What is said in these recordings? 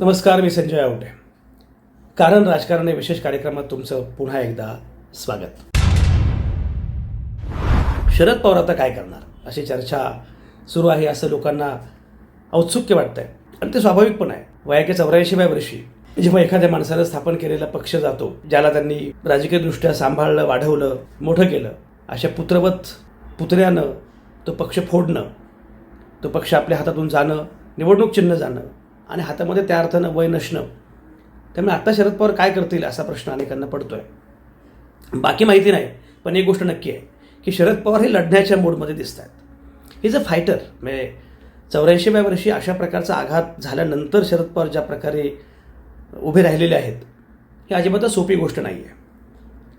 नमस्कार मी संजय आवटे. कारण राजकारण या विशेष कार्यक्रमात तुमचं पुन्हा एकदा स्वागत. शरद पवार आता काय करणार? अशी चर्चा सुरू आहे असं लोकांना औत्सुक्य वाटतंय. आणि ते स्वाभाविक पण आहे. वयाच्या चौऱ्याऐंशीव्या वर्षी जेव्हा एखाद्या माणसानं स्थापन केलेला पक्ष जातो ज्याला त्यांनी राजकीयदृष्ट्या सांभाळलं वाढवलं मोठं केलं अशा पुत्रवत पुतण्यानं तो पक्ष फोडणं तो पक्ष आपल्या हातातून जाणं निवडणूक चिन्ह जाणं आणि हातामध्ये त्या अर्थानं वय नसणं. त्यामुळे आत्ता शरद पवार काय करतील असा प्रश्न अनेकांना आहे बाकी माहिती नाही पण एक गोष्ट नक्की आहे की शरद पवार हे लढण्याच्या मोडमध्ये दिसत आहेत ही इज अ फायटर म्हणजे चौऱ्याऐंशीव्या वर्षी अशा प्रकारचा आघात झाल्यानंतर शरद पवार ज्या प्रकारे उभे राहिलेले आहेत ही अजिबातच सोपी गोष्ट नाही आहे.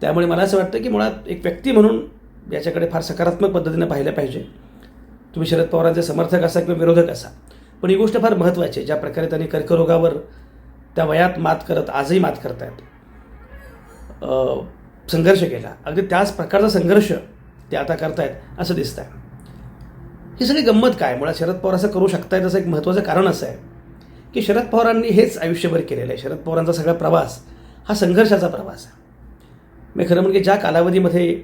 त्यामुळे मला असं वाटतं की मुळात एक व्यक्ती म्हणून याच्याकडे फार सकारात्मक पद्धतीनं पाहिलं पाहिजे. तुम्ही शरद पवारांचे समर्थक असा किंवा विरोधक असा पण ही गोष्ट फार महत्त्वाची आहे. ज्या प्रकारे त्यांनी कर्करोगावर त्या वयात मात करत आजही मात करतायत. संघर्ष केला. अगदी त्याच प्रकारचा संघर्ष ते आता करतायत असं दिसतं आहे ही सगळी गंमत काय? मुळात शरद पवार असं करू शकतायत असं एक महत्त्वाचं कारण असं आहे की शरद पवारांनी हेच आयुष्यभर केलेलं आहे. शरद पवारांचा सगळा प्रवास हा संघर्षाचा प्रवास आहे. मी खरं म्हणजे ज्या कालावधीमध्ये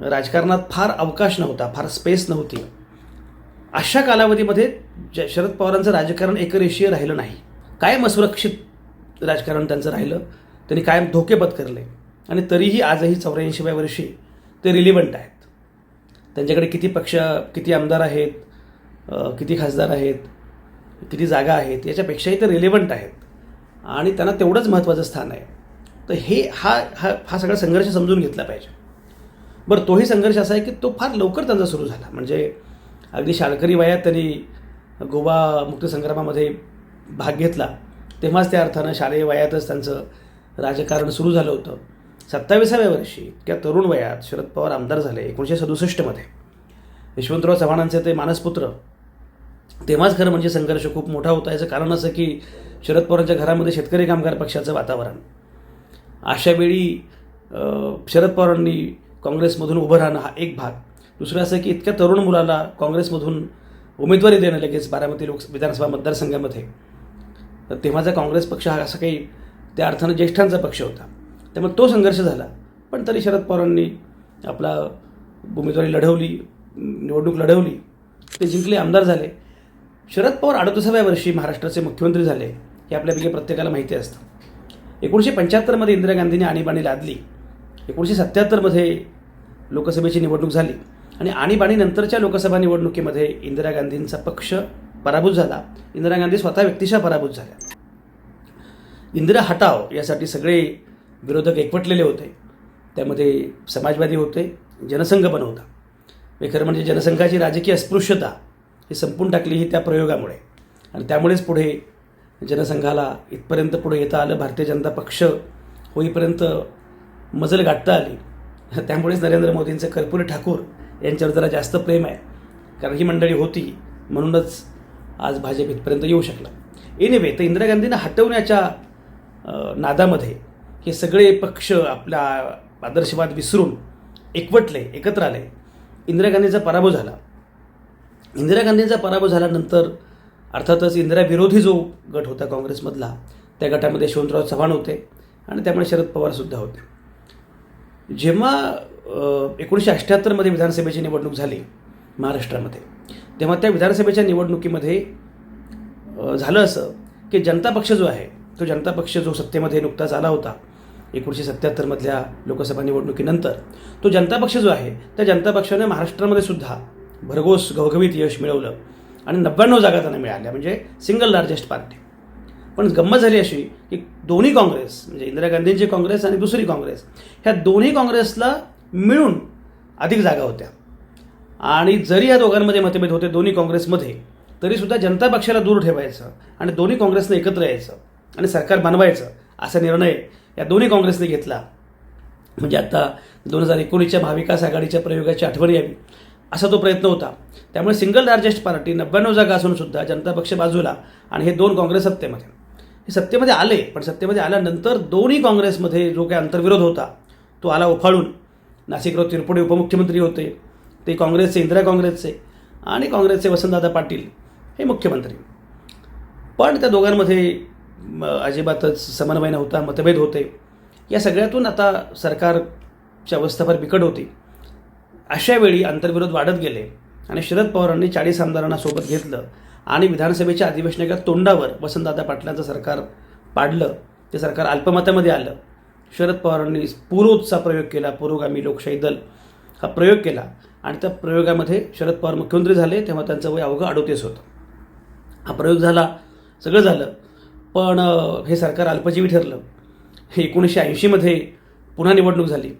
राजकारणात फार अवकाश नव्हता फार स्पेस नव्हती अशा कालावधीमध्ये शरद पवारांचं राजकारण एकरेशीय राहिलं नाही. कायम असुरक्षित राजकारण त्यांचं राहिलं. त्यांनी कायम धोके पत्करले. आणि तरीही आजही चौऱ्याऐंशीव्या वर्षी ते रिलिव्हंट आहेत. त्यांच्याकडे किती पक्ष किती आमदार आहेत किती खासदार आहेत किती जागा आहेत याच्यापेक्षाही ते रिलेव्हंट आहेत. आणि त्यांना तेवढंच महत्त्वाचं स्थान आहे. तर हे हा हा हा सगळा संघर्ष समजून घेतला पाहिजे. बरं तोही संघर्ष असा आहे की तो फार लवकर त्यांचा सुरू झाला. म्हणजे अगदी शाळकरी वयात त्यांनी गोवा मुक्तसंग्रामामध्ये भाग घेतला. तेव्हाच त्या अर्थानं शालेय वयातच त्यांचं राजकारण सुरू झालं होतं. सत्ताविसाव्या वर्षी त्या तरुण वयात शरद पवार आमदार झाले एकोणीसशे सदुसष्टमध्ये. यशवंतराव चव्हाणांचे ते मानसपुत्र. तेव्हाच खरं म्हणजे संघर्ष खूप मोठा होता. याचं कारण असं की शरद पवारांच्या घरामध्ये शेतकरी कामगार पक्षाचं वातावरण. अशावेळी शरद पवारांनी काँग्रेसमधून उभं राहणं हा एक भाग. दुसरं असं की इतक्या तरुण मुलाला काँग्रेसमधून उमेदवारी देणं लगेच बारामती लोक विधानसभा मतदारसंघामध्ये. तर तेव्हाचा काँग्रेस पक्ष हा असा काही त्या अर्थानं ज्येष्ठांचा पक्ष होता त्यामुळे तो संघर्ष झाला. पण तरी शरद पवारांनी आपला उमेदवारी लढवली निवडणूक लढवली ते जिंकले आमदार झाले. शरद पवार अडतीसाव्या वर्षी महाराष्ट्राचे मुख्यमंत्री झाले हे आपल्यापैकी प्रत्येकाला माहिती असतं. एकोणीसशे पंच्याहत्तरमध्ये इंदिरा गांधींनी आणीबाणी लादली. एकोणीसशे सत्त्याहत्तरमध्ये लोकसभेची निवडणूक झाली. आणि आणीबाणीनंतरच्या लोकसभा निवडणुकीमध्ये इंदिरा गांधींचा पक्ष पराभूत झाला. इंदिरा गांधी स्वतः व्यक्तिशः पराभूत झाल्या. इंदिरा हटाव यासाठी सगळे विरोधक एकवटलेले होते. त्यामध्ये समाजवादी होते जनसंघ पण होता. हे खरं म्हणजे जनसंघाची राजकीय अस्पृश्यता ही संपून टाकली ही त्या प्रयोगामुळे. आणि त्यामुळेच पुढे जनसंघाला इथपर्यंत पुढे येता आलं भारतीय जनता पक्ष होईपर्यंत मजल गाठता आली. त्यामुळेच नरेंद्र मोदींचं कर्पूर ठाकूर यांच्यावर जरा जास्त प्रेम आहे. कारण ही मंडळी होती म्हणूनच आज भाजप इथपर्यंत येऊ शकला. एनिवे तर इंदिरा गांधींना हटवण्याच्या नादामध्ये हे सगळे पक्ष आपला आदर्शवाद विसरून एकवटले एकत्र आले. इंदिरा गांधींचा पराभव झाला. इंदिरा गांधींचा पराभव झाल्यानंतर अर्थातच इंदिरा विरोधी जो गट होता काँग्रेसमधला त्या गटामध्ये यशवंतराव चव्हाण होते आणि त्यामुळे शरद पवारसुद्धा होते. जेव्हा एकोणीसशे अठ्ठ्याहत्तरमध्ये विधानसभेची निवडणूक झाली महाराष्ट्रामध्ये. तेव्हा त्या विधानसभेच्या निवडणुकीमध्ये झालं असं की जनता पक्ष जो आहे तो जनता पक्ष जो सत्तेमध्ये नुकताच आला होता एकोणीसशे सत्त्याहत्तरमधल्या लोकसभा निवडणुकीनंतर तो जनता पक्ष जो आहे त्या जनता पक्षाने महाराष्ट्रामध्ये सुद्धा भरघोस घवघवीत यश मिळवलं आणि नव्याण्णव जागा त्यांना मिळाल्या म्हणजे सिंगल लार्जेस्ट पार्टी पण गंमत झाली अशी की दोन्ही काँग्रेस म्हणजे इंदिरा गांधींची काँग्रेस आणि दुसरी काँग्रेस ह्या दोन्ही काँग्रेसला मिळून अधिक जागा होत्या. आणि जरी या दोघांमध्ये मतभेद होते दोन्ही काँग्रेसमध्ये तरीसुद्धा जनता पक्षाला दूर ठेवायचं आणि दोन्ही काँग्रेसने एकत्र यायचं आणि सरकार बनवायचं असा निर्णय या दोन्ही काँग्रेसने घेतला. म्हणजे आता दोन हजार एकोणीसच्या महाविकास आघाडीच्या प्रयोगाची आठवण यावी असा तो प्रयत्न होता. त्यामुळे सिंगल लार्जेस्ट पार्टी नव्याण्णव जागा असूनसुद्धा जनता पक्ष बाजूला आणि हे दोन काँग्रेस सत्तेमध्ये. हे सत्तेमध्ये आले पण सत्तेमध्ये आल्यानंतर दोन्ही काँग्रेसमध्ये जो काही अंतर्विरोध होता तो आला उफाळून. नाशिकराव तिरपुडे उपमुख्यमंत्री होते. ते काँग्रेसचे इंदिरा काँग्रेसचे आणि काँग्रेसचे वसंतदादा पाटील हे मुख्यमंत्री. पण त्या दोघांमध्ये अजिबातच समन्वय नव्हता मतभेद होते. या सगळ्यातून आता सरकारची अवस्था फार बिकट होती. अशावेळी आंतरविरोध वाढत गेले आणि शरद पवारांनी चाळीस आमदारांना सोबत घेतलं आणि विधानसभेच्या अधिवेशनाच्या तोंडावर वसंतदादा पाटलांचं सरकार पाडलं. ते सरकार अल्पमतामध्ये आलं. शरद पवारांनी पूर्वचा प्रयोग केला पुरोगामी लोकशाही दल हा प्रयोग केला आणि त्या प्रयोगामध्ये शरद पवार मुख्यमंत्री झाले तेव्हा त्यांचं वय अवघं अडोतीस होतं. हा प्रयोग झाला सगळं झालं पण हे सरकार अल्पजीवी ठरलं. हे एकोणीसशे ऐंशीमध्ये पुन्हा निवडणूक झाली.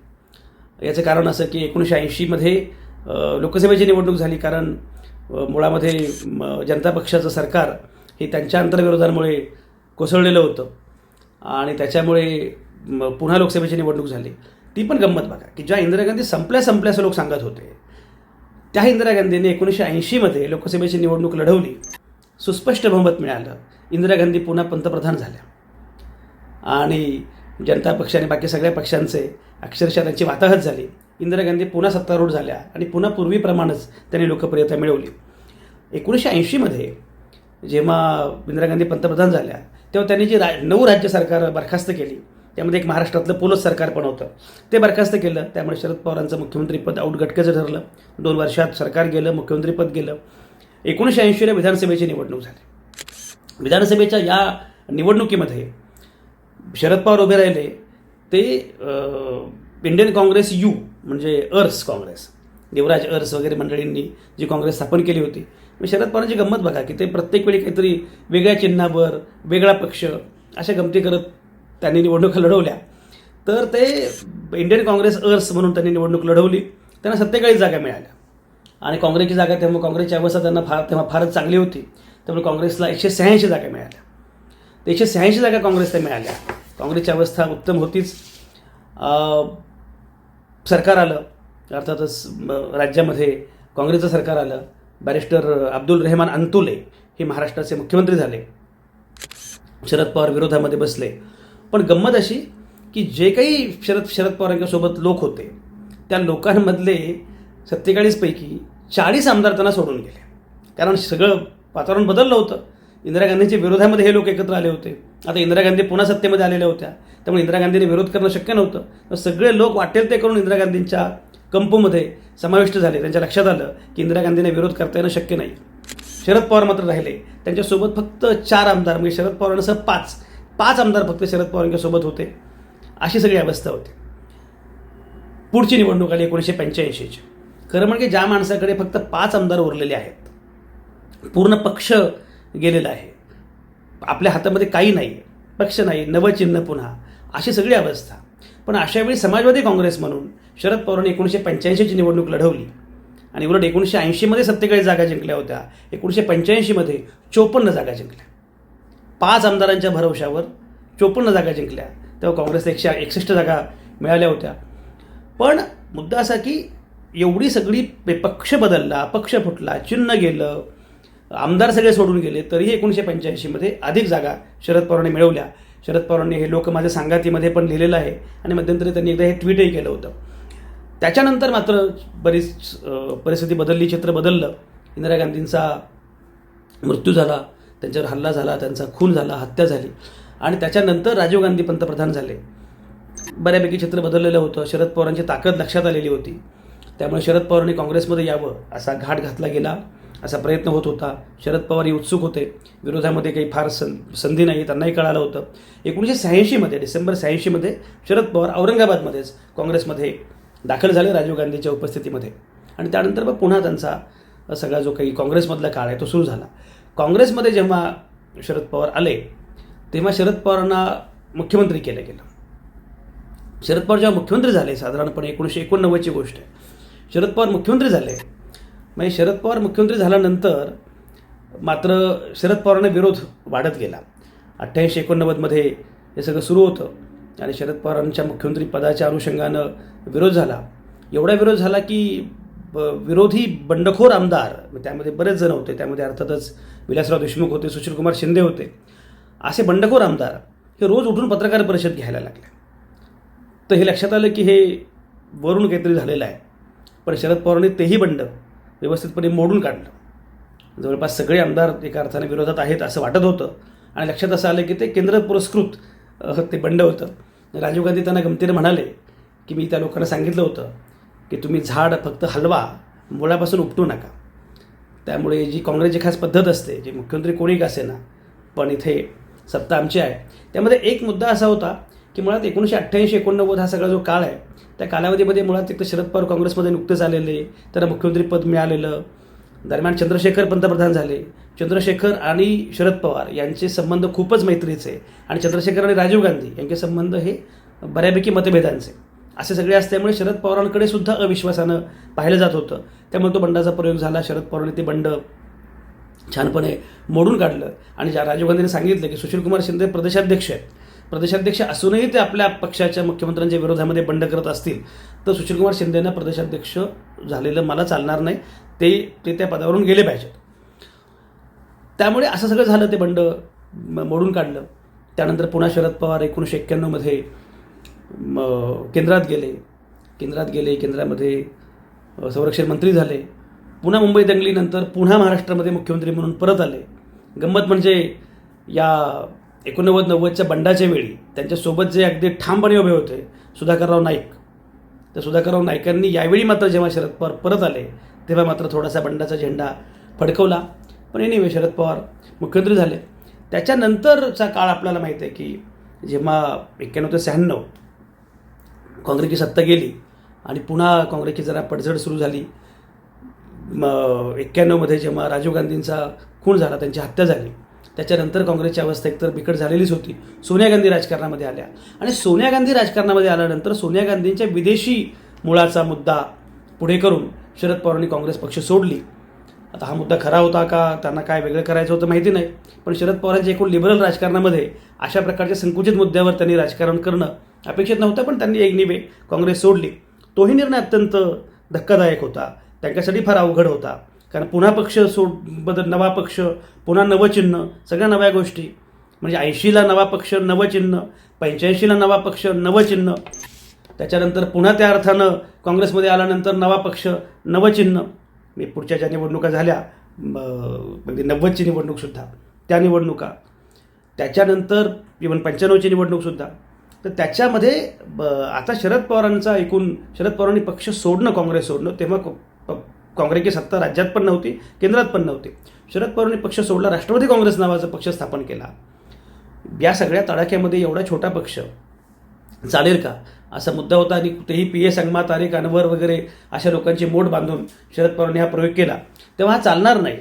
याचं कारण असं की एकोणीसशे ऐंशीमध्ये लोकसभेची निवडणूक झाली कारण मुळामध्ये म, जनता पक्षाचं सरकार हे त्यांच्या अंतर्विरोधांमुळे कोसळलेलं होतं. आणि त्याच्यामुळे पुन्हा लोकसभेची निवडणूक झाली. ती पण गंमत बघा की ज्या इंदिरा गांधी संपल्या संपल्या असं लोक सांगत होते त्या इंदिरा गांधीने एकोणीसशे ऐंशीमध्ये लोकसभेची निवडणूक लढवली. सुस्पष्ट बहुमत मिळालं. इंदिरा गांधी पुन्हा पंतप्रधान झाल्या. आणि जनता पक्ष आणि बाकी सगळ्या पक्षांचे अक्षरशः त्यांची वाताहत झाली. इंदिरा गांधी पुन्हा सत्तारूढ झाल्या आणि पुन्हा पूर्वीप्रमाणेच त्यांनी लोकप्रियता मिळवली. एकोणीसशे ऐंशीमध्ये जेव्हा इंदिरा गांधी पंतप्रधान झाल्या तेव्हा त्यांनी जी रा नऊ राज्य सरकार बरखास्त केली त्यामध्ये एक महाराष्ट्रातलं पोलस सरकार पण होतं. ते बरखास्त केलं. त्यामुळे शरद पवारांचं मुख्यमंत्रीपद औटगटकेचं ठरलं. दोन वर्षात सरकार गेलं मुख्यमंत्रीपद गेलं. एकोणीसशे ऐंशीला विधानसभेची निवडणूक झाली. विधानसभेच्या या निवडणुकीमध्ये शरद पवार उभे राहिले. ते इंडियन काँग्रेस यू म्हणजे अर्स काँग्रेस देवराज अर्स वगैरे मंडळींनी जी काँग्रेस स्थापन केली होती. मग शरद पवारांची गंमत बघा की ते प्रत्येक वेळी काहीतरी वेगळ्या चिन्हावर वेगळा पक्ष अशा गमती करत त्यांनी निवडणुका लढवल्या. तर ते इंडियन काँग्रेस अर्स म्हणून त्यांनी निवडणूक लढवली. त्यांना सत्तेचाळीस जागा मिळाल्या. आणि काँग्रेसची जागा तेव्हा काँग्रेसची अवस्था त्यांना फार तेव्हा फारच चांगली होती. त्यामुळे काँग्रेसला एकशे शहाऐंशी जागा मिळाल्या. तर एकशे शहाऐंशी जागा काँग्रेसला मिळाल्या. काँग्रेसची अवस्था उत्तम होतीच. सरकार आलं. अर्थातच राज्यामध्ये काँग्रेसचं सरकार आलं. बॅरिस्टर अब्दुल रेहमान अंतुले हे महाराष्ट्राचे मुख्यमंत्री झाले. शरद पवार विरोधामध्ये बसले. पण गंमत अशी की जे काही शरद शरद पवारांच्यासोबत लोक होते त्या लोकांमधले सत्तेचाळीसपैकी चाळीस आमदार त्यांना सोडून गेले. कारण सगळं वातावरण बदललं होतं. इंदिरा गांधींच्या विरोधामध्ये हे लोक एकत्र आले होते. आता इंदिरा गांधी पुन्हा सत्तेमध्ये आलेल्या होत्या. त्यामुळे इंदिरा गांधीने विरोध करणं शक्य नव्हतं. तर सगळे लोक वाटेल ते करून इंदिरा गांधींच्या कंपूमध्ये समाविष्ट झाले. त्यांच्या लक्षात आलं की इंदिरा गांधीने विरोध करता येणं शक्य नाही. शरद पवार मात्र राहिले. त्यांच्यासोबत फक्त चार आमदार म्हणजे शरद पवारांसह पाच. पाच आमदार फक्त शरद पवार यांच्यासोबत होते. अशी सगळी अवस्था होती. पुढची निवडणूक आली एकोणीसशे पंच्याऐंशीची खरं म्हणजे ज्या माणसाकडे फक्त पाच आमदार उरलेले आहेत पूर्ण पक्ष गेलेला आहे आपल्या हातामध्ये काही नाही पक्ष नाही नवचिन्ह पुन्हा अशी सगळी अवस्था. पण अशावेळी समाजवादी काँग्रेस म्हणून शरद पवारांनी एकोणीसशे पंच्याऐंशीची निवडणूक लढवली. आणि उलट एकोणीसशे ऐंशीमध्ये सत्तेचाळीस जागा जिंकल्या होत्या एकोणीसशे पंच्याऐंशीमध्ये चोपन्न जागा जिंकल्या. पाच आमदारांच्या भरवशावर चोपन्न जागा जिंकल्या. तेव्हा काँग्रेसला एकशे एकसष्ट जागा मिळाल्या होत्या. पण मुद्दा असा की एवढी सगळी पक्ष बदलला पक्ष फुटला चिन्ह गेलं आमदार सगळे सोडून गेले तरीही एकोणीसशे पंच्याऐंशीमध्ये अधिक जागा शरद पवारांनी मिळवल्या. शरद पवारांनी हे लोक माझ्या सांगातीमध्ये पण लिहिलेलं आहे आणि मध्यंतरी त्यांनी एकदा हे ट्विटही केलं होतं. त्याच्यानंतर मात्र बरीच परिस्थिती बदलली चित्र बदललं. इंदिरा गांधींचा मृत्यू झाला. त्यांच्यावर हल्ला झाला त्यांचा खून झाला हत्या झाली. आणि त्याच्यानंतर राजीव गांधी पंतप्रधान झाले. बऱ्यापैकी चित्र बदललेलं होतं. शरद पवारांची ताकद लक्षात आलेली होती. त्यामुळे शरद पवारांनी काँग्रेसमध्ये यावं असा घाट घातला गेला असा प्रयत्न होत होता. शरद पवार हे उत्सुक होते. विरोधामध्ये काही फार सं संधी नाही त्यांनाही कळालं होतं. एकोणीसशे शहाऐंशीमध्ये डिसेंबर शहाऐंशीमध्ये शरद पवार औरंगाबादमध्येच काँग्रेसमध्ये दाखल झाले राजीव गांधीच्या उपस्थितीमध्ये. आणि त्यानंतर मग पुन्हा त्यांचा सगळा जो काही काँग्रेसमधला काळ आहे तो सुरू झाला. काँग्रेसमध्ये जेव्हा शरद पवार आले तेव्हा शरद पवारांना मुख्यमंत्री केलं गेलं. शरद पवार जेव्हा मुख्यमंत्री झाले साधारणपणे एकोणीसशे एकोणनव्वदची गोष्ट आहे. शरद पवार मुख्यमंत्री झाले. म्हणजे शरद पवार मुख्यमंत्री झाल्यानंतर मात्र शरद पवारांना विरोध वाढत गेला. अठ्ठ्याऐंशी एकोणनव्वदमध्ये हे सगळं सुरू होतं आणि शरद पवारांच्या मुख्यमंत्री पदाच्या अनुषंगानं विरोध झाला. एवढा विरोध झाला की विरोधी बंडखोर आमदार त्यामध्ये बरेच जण होते त्यामध्ये अर्थातच विलासराव देशमुख होते सुशीलकुमार शिंदे होते. असे बंडखोर आमदार हे रोज उठून पत्रकार परिषद घ्यायला लागले. तर हे लक्षात आलं की हे वरून काहीतरी झालेलं आहे. पण शरद पवारांनी तेही बंड व्यवस्थितपणे मोडून काढलं. जवळपास सगळे आमदार एका अर्थाने विरोधात आहेत असं वाटत होतं. आणि लक्षात असं आलं की ते केंद्र पुरस्कृत ते बंड होतं. राजीव गांधी त्यांना गमतीने म्हणाले की मी त्या लोकांना सांगितलं होतं की तुम्ही झाड फक्त हलवा मुळापासून उपटू नका. त्यामुळे जी काँग्रेसची खास पद्धत असते जी मुख्यमंत्री कोणी का असेना पण इथे सत्ता आमची आहे. त्यामध्ये एक मुद्दा असा होता की मुळात एकोणीसशे अठ्ठ्याऐंशी एकोणनव्वद हा सगळा जो काळ आहे त्या कालावधीमध्ये मुळात एक तर शरद पवार काँग्रेसमध्ये नुकतेच आलेले त्यांना मुख्यमंत्री पद मिळालेलं दरम्यान चंद्रशेखर पंतप्रधान झाले. चंद्रशेखर आणि शरद पवार यांचे संबंध खूपच मैत्रीचे आणि चंद्रशेखर आणि राजीव गांधी यांचे संबंध हे बऱ्यापैकी मतभेदांचे असे सगळे असल्यामुळे शरद पवारांकडे सुद्धा अविश्वासानं पाहिलं जात होतं. त्यामुळे तो बंडाचा प्रयोग झाला. शरद पवारांनी ते बंड छानपणे मोडून काढलं. आणि ज्या राजीव गांधींनी सांगितलं की सुशीलकुमार शिंदे प्रदेशाध्यक्ष आहेत. प्रदेशाध्यक्ष असूनही ते आपल्या पक्षाच्या मुख्यमंत्र्यांच्या विरोधामध्ये बंड करत असतील तर सुशीलकुमार शिंदेना प्रदेशाध्यक्ष झालेलं मला चालणार नाही. ते ते त्या पदावरून गेले पाहिजेत. त्यामुळे असं सगळं झालं ते बंड म- मोडून काढलं. त्यानंतर पुन्हा शरद पवार एकोणीसशे एक्क्याण्णवमध्ये केंद्रात गेले. केंद्रात गेले केंद्रामध्ये संरक्षण मंत्री झाले. पुन्हा मुंबई दंगलीनंतर पुन्हा महाराष्ट्रामध्ये मुख्यमंत्री म्हणून परत आले. गंमत म्हणजे या एकोणनव्वद नव्वदच्या बंडाच्या वेळी त्यांच्यासोबत जे अगदी ठामपणे उभे होते सुधाकरराव नाईक. तर सुधाकरराव नाईकांनी यावेळी मात्र जेव्हा शरद पवार परत आले तेव्हा मात्र थोडासा बंडाचा झेंडा फडकवला. पण एनिवे शरद पवार मुख्यमंत्री झाले. त्याच्यानंतरचा काळ आपल्याला माहीत आहे की जेव्हा एक्क्याण्णव ते शहाण्णव काँग्रेसची सत्ता गेली आणि पुन्हा काँग्रेसची जरा पडझड सुरू झाली. म एक्क्याण्णवमध्ये जेव्हा राजीव गांधींचा खून झाला त्यांची हत्या झाली. त्याच्यानंतर काँग्रेसची अवस्था एकतर बिकट झालेलीच होती. सोनिया गांधी राजकारणामध्ये आल्या. आणि सोनिया गांधी राजकारणामध्ये आल्यानंतर सोनिया गांधींच्या विदेशी मुळाचा मुद्दा पुढे करून शरद पवारांनी काँग्रेस पक्ष सोडली. आता हा मुद्दा खरा होता का? त्यांना काय वेगळं करायचं होतं माहिती नाही. पण शरद पवारांच्या एकूण लिबरल राजकारणामध्ये अशा प्रकारच्या संकुचित मुद्द्यावर त्यांनी राजकारण करणं अपेक्षित नव्हतं पण त्यांनी एक निवे काँग्रेस सोडली. तोही निर्णय अत्यंत धक्कादायक होता. त्यांच्यासाठी फार अवघड होता. कारण पुन्हा पक्ष सोड बदल नवा पक्ष पुन्हा नवं चिन्ह सगळ्या नव्या गोष्टी. म्हणजे ऐंशीला नवा पक्ष नवं चिन्ह पंच्याऐंशीला नवा पक्ष नवं चिन्ह. त्याच्यानंतर पुन्हा त्या अर्थानं काँग्रेसमध्ये आल्यानंतर नवा पक्ष नवं चिन्ह. मी पुढच्या ज्या निवडणुका झाल्या म्हणजे नव्वदची निवडणूकसुद्धा त्या निवडणुका. त्याच्यानंतर इवन पंच्याण्णवची निवडणूकसुद्धा तर त्याच्यामध्ये ब, आता शरद पवारांचा एकूण शरद पवारांनी पक्ष सोडणं काँग्रेस सोडणं तेव्हा प- काँग्रेसची सत्ता राज्यात पण नव्हती केंद्रात पण नव्हती. शरद पवारांनी पक्ष सोडला राष्ट्रवादी काँग्रेस नावाचा पक्ष स्थापन केला. या सगळ्या तडाख्यामध्ये एवढा छोटा पक्ष चालेल का? असा मुद्दा होता आणि कुठेही पी ए संगमा तारीख अनवर वगैरे अशा लोकांची मोठ बांधून शरद पवारांनी हा प्रयोग केला. तेव्हा हा चालणार नाही.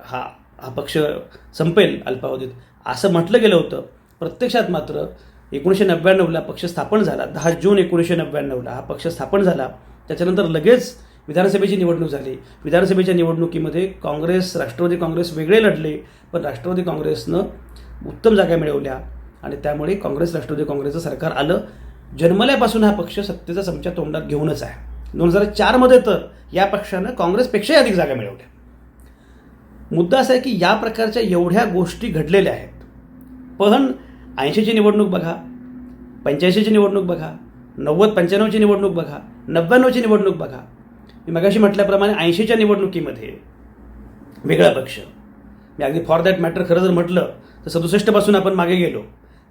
हा हा पक्ष संपेल अल्पावधीत. असं म्हटलं गेलं होतं. प्रत्यक्षात मात्र एकोणीसशे नव्याण्णवला पक्ष स्थापन झाला. दहा जून एकोणीसशे नव्याण्णवला हा पक्ष स्थापन झाला. त्याच्यानंतर लगेच विधानसभेची निवडणूक झाली. विधानसभेच्या निवडणुकीमध्ये काँग्रेस राष्ट्रवादी काँग्रेस वेगळे लढले पण राष्ट्रवादी काँग्रेसनं उत्तम जागा मिळवल्या आणि त्यामुळे काँग्रेस राष्ट्रवादी काँग्रेसचं सरकार आलं. जन्मल्यापासून हा पक्ष सत्तेचा चमचा तोंडात घेऊनच आहे. दोन हजार चारमध्ये तर या पक्षानं काँग्रेसपेक्षाही अधिक जागा मिळवल्या. मुद्दा असा आहे की या प्रकारच्या एवढ्या गोष्टी घडलेल्या आहेत. पण ऐंशीची निवडणूक बघा पंच्याऐंशीची निवडणूक बघा नव्वद पंच्याण्णवची निवडणूक बघा नव्याण्णवची निवडणूक बघा. मी मगाशी म्हटल्याप्रमाणे ऐंशीच्या निवडणुकीमध्ये वेगळा पक्ष. मी अगदी फॉर दॅट मॅटर खरं जर म्हटलं तर सदुसष्टपासून आपण मागे गेलो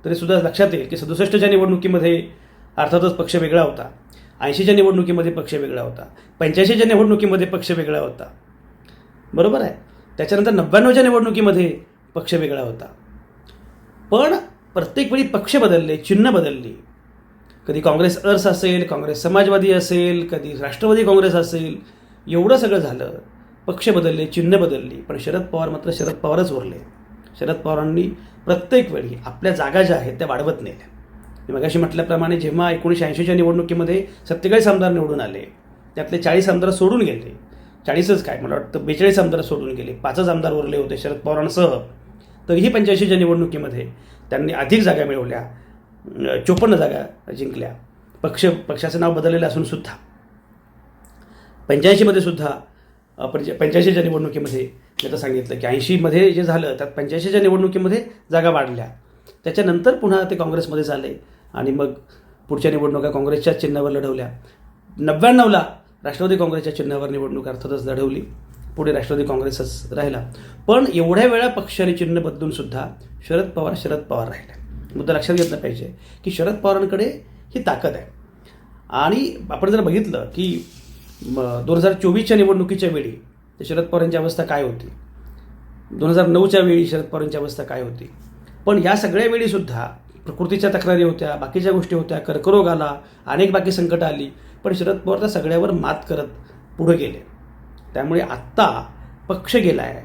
तरी सुद्धा लक्षात येईल की सदुसष्टच्या निवडणुकीमध्ये अर्थातच पक्ष वेगळा होता. ऐंशीच्या निवडणुकीमध्ये पक्ष वेगळा होता. पंच्याऐंशीच्या निवडणुकीमध्ये पक्ष वेगळा होता. बरोबर आहे? त्याच्यानंतर नव्याण्णवच्या निवडणुकीमध्ये पक्ष वेगळा होता. पण प्रत्येक वेळी पक्ष बदलले चिन्ह बदलली. कधी काँग्रेस अर्स असेल काँग्रेस समाजवादी असेल कधी राष्ट्रवादी काँग्रेस असेल एवढं सगळं झालं पक्ष बदलले चिन्ह बदलली. पण शरद पवार मात्र शरद पवारच उरले. शरद पवारांनी प्रत्येक वेळी आपल्या जागा ज्या आहेत त्या वाढवत नेल्या. मी मगाशी म्हटल्याप्रमाणे जेव्हा एकोणीसशे ऐंशीच्या निवडणुकीमध्ये सत्तेचाळीस आमदार निवडून आले त्यातले चाळीस आमदार सोडून गेले. चाळीसच काय मला वाटतं बेचाळीस आमदार सोडून गेले. पाचच आमदार उरले होते शरद पवारांसह. तरीही पंच्याऐंशीच्या निवडणुकीमध्ये त्यांनी अधिक जागा मिळवल्या चोपन्न जागा जिंकल्या. पक्ष पक्षाचं नाव बदललेलं असून सुद्धा. पंच्याऐंशीमध्ये सुद्धा पंच जे पंच्याऐंशीच्या निवडणुकीमध्ये मी आता सांगितलं की ऐंशीमध्ये जे झालं त्यात पंच्याऐंशीच्या निवडणुकीमध्ये जागा वाढल्या. त्याच्यानंतर पुन्हा ते काँग्रेसमध्ये झाले आणि मग पुढच्या निवडणुका काँग्रेसच्या चिन्हावर लढवल्या. नव्याण्णवला राष्ट्रवादी काँग्रेसच्या चिन्हावर निवडणूक अर्थातच लढवली. पुढे राष्ट्रवादी काँग्रेसच राहिला. पण एवढ्या वेळा पक्षाने चिन्ह बदलून सुद्धा शरद पवार शरद पवार राहिले. मुद्दा लक्षात घेतला पाहिजे की शरद पवारांकडे ही ताकद आहे. आणि आपण जर बघितलं की दोन हजार चोवीसच्या निवडणुकीच्या वेळी शरद पवारांची अवस्था काय होती? दोन हजार नऊच्या वेळी शरद पवारांची अवस्था काय होती? पण या सगळ्या वेळीसुद्धा प्रकृतीच्या तक्रारी होत्या बाकीच्या गोष्टी होत्या कर्करोग आला अनेक बाकी संकटं आली पण शरद पवार त्या सगळ्यावर मात करत पुढे गेले. त्यामुळे आत्ता पक्ष गेला आहे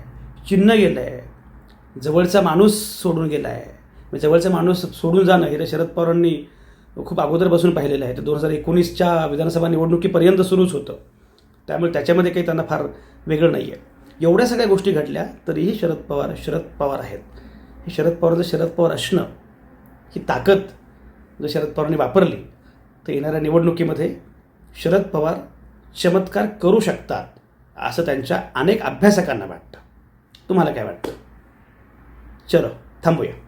चिन्ह गेलं आहे जवळचा माणूस सोडून गेला आहे म्हणजे जवळचा माणूस सोडून जाणं हे तर शरद पवारांनी खूप अगोदरपासून पाहिलेलं आहे. ते दोन हजार एकोणीसच्या विधानसभा निवडणुकीपर्यंत सुरूच होतं. त्यामुळे त्याच्यामध्ये काही त्यांना फार वेगळं नाही आहे एवढ्या सगळ्या गोष्टी घडल्या तरीही शरद पवार शरद पवार आहेत. हे शरद पवारचं शरद पवार असणं ही ताकद जर शरद पवारांनी वापरली तर येणाऱ्या निवडणुकीमध्ये शरद पवार चमत्कार करू शकतात. असं त्यांच्या अनेक अभ्यासकांना वाटतं. तुम्हाला काय वाटतं? चलो थांबूया.